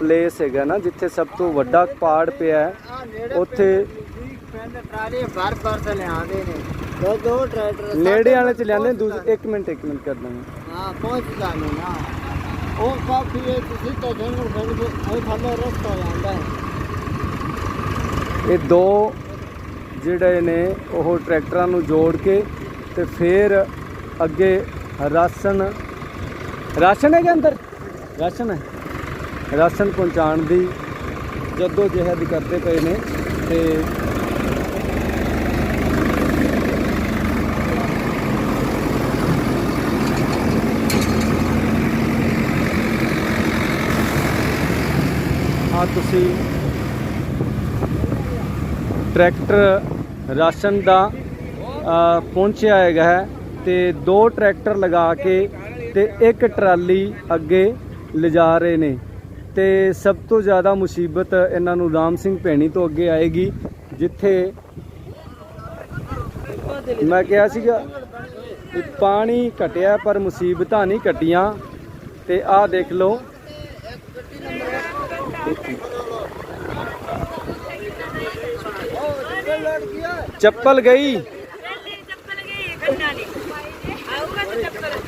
Place ਹੈਗਾ ਨਾ ਜਿੱਥੇ ਸਭ ਤੋਂ ਵੱਡਾ ਪਾੜ ਪਿਆ ਹੈ ਉੱਥੇ ਟਰਾਲੇ ਭਰ ਭਰ ਤੇ ਲਿਆਉਂਦੇ ਨੇ ਦੋ ਦੋ ਟਰੈਕਟਰ ਨੇੜੇ ਵਾਲੇ ਚ ਲਿਆਂਦੇ ਦੂਜੇ 1 ਮਿੰਟ 1 ਮਿੰਟ ਕਰ ਦਾਂਗੇ ਹਾਂ। ਪਹੁੰਚ ਜਾਂਦੇ ਨਾ। ਉਹ ਕਾਫੀ ਹੈ ਤੁਸੀਂ ਤਾਂ ਜੰਗਲ ਫੜ ਕੇ ਇਹ ਥੱਲੇ ਰਸਤਾ ਜਾਂਦਾ ਹੈ। ਇਹ ਦੋ ਜਿਹੜੇ ਨੇ ਉਹ ਟਰੈਕਟਰਾਂ ਨੂੰ ਜੋੜ ਕੇ ਤੇ ਫਿਰ ਅੱਗੇ ਰਾਸ਼ਨ ਰਾਸ਼ਨ ਹੈਗਾ ਅੰਦਰ? ਰਾਸ਼ਨ ਹੈ? ਰਾਸ਼ਨ ਪਹੁੰਚਾਉਣ ਦੀ ਜਦੋਂ ਜਹਿਦ ਕਰਦੇ ਪਏ ਨੇ ਤੇ ਆ ਤੁਸੀਂ ਟਰੈਕਟਰ ਰਾਸ਼ਨ ਦਾ ਪਹੁੰਚਿਆ ਹੈਗਾ ਹੈ ਤੇ ਦੋ ਟਰੈਕਟਰ ਲਗਾ ਕੇ ਤੇ ਇੱਕ ਟਰਾਲੀ ਅੱਗੇ ਲਿਜਾ ਰਹੇ ਨੇ। ਤੇ ਸਭ ਤੋਂ ਜ਼ਿਆਦਾ ਮੁਸੀਬਤ ਇਹਨਾਂ ਨੂੰ ਰਾਮ ਸਿੰਘ ਭੈਣੀ ਤੋਂ ਅੱਗੇ ਆਏਗੀ, ਜਿੱਥੇ ਮੈਂ ਕਿਹਾ ਸੀਗਾ ਪਾਣੀ ਘਟਿਆ ਪਰ ਮੁਸੀਬਤਾਂ ਨਹੀਂ ਘਟੀਆਂ, ਤੇ ਆਹ ਦੇਖ ਲਓ। ਚੱਪਲ ਗਈ। ਚੱਪਲ ਗਈ ਕੰਨਾਂ ਦੀ ਆਊਗਾ ਤਾਂ ਚੱਪਲ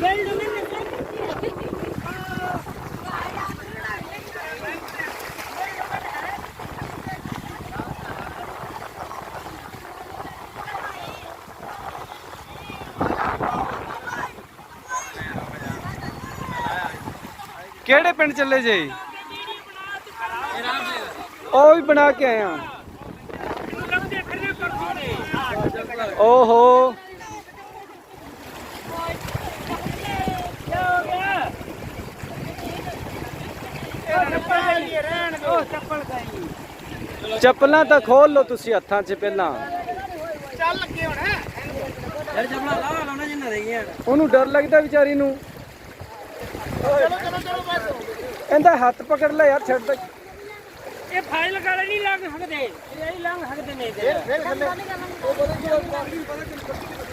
ਗੇਲ ਨੂੰ ਨਹੀਂ ਕਿਹੜੇ ਪਿੰਡ ਚੱਲੇ ਜੇ? ਉਹ ਵੀ ਬਣਾ ਕੇ ਆਏ ਆਇਆ ਓਹੋ। ਚੱਪਲਾਂ ਤਾਂ ਖੋਲ ਲਓ ਤੁਸੀਂ ਹੱਥਾਂ 'ਚ ਪਹਿਲਾਂ। ਯਾਰ ਜਮਲਾ ਲਾ ਲਾਉਣਾ ਜਿੰਨਾ ਰਹਿ ਗਿਆ ਉਹਨੂੰ ਡਰ ਲੱਗਦਾ ਵਿਚਾਰੀ ਨੂੰ। ਇਹਦਾ ਹੱਥ ਪਕੜ ਲੈ ਯਾਰ ਛੱਡ ਦੇ। ਇਹ ਫਾਈਲ ਗਾਲੇ ਨਹੀਂ ਲੱਗ ਸਕਦੇ। ਇਹ ਹੀ ਲੱਗ ਸਕਦੇ ਨੇ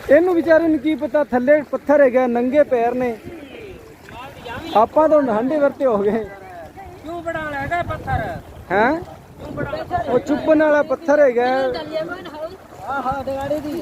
ਇਹਨੂੰ ਵਿਚਾਰੇ ਨੂੰ ਕੀ ਪਤਾ ਥੱਲੇ ਪੱਥਰ ਹੈਗਾ ਨੰਗੇ ਪੈਰ ਨੇ। ਆਪਾਂ ਤਾਂ ਹੰਡੇ ਵਰਤੇ ਹੋ ਗਏ। ਕਿਉਂ ਬੜਾ ਹੈਗਾ ਪੱਥਰ? ਹੈਂ? ਉਹ ਚੁੱਪਣ ਵਾਲਾ ਪੱਥਰ ਹੈਗਾ। ਆਹ ਹਾਂ ਦਿਵਾੜੀ ਦੀ।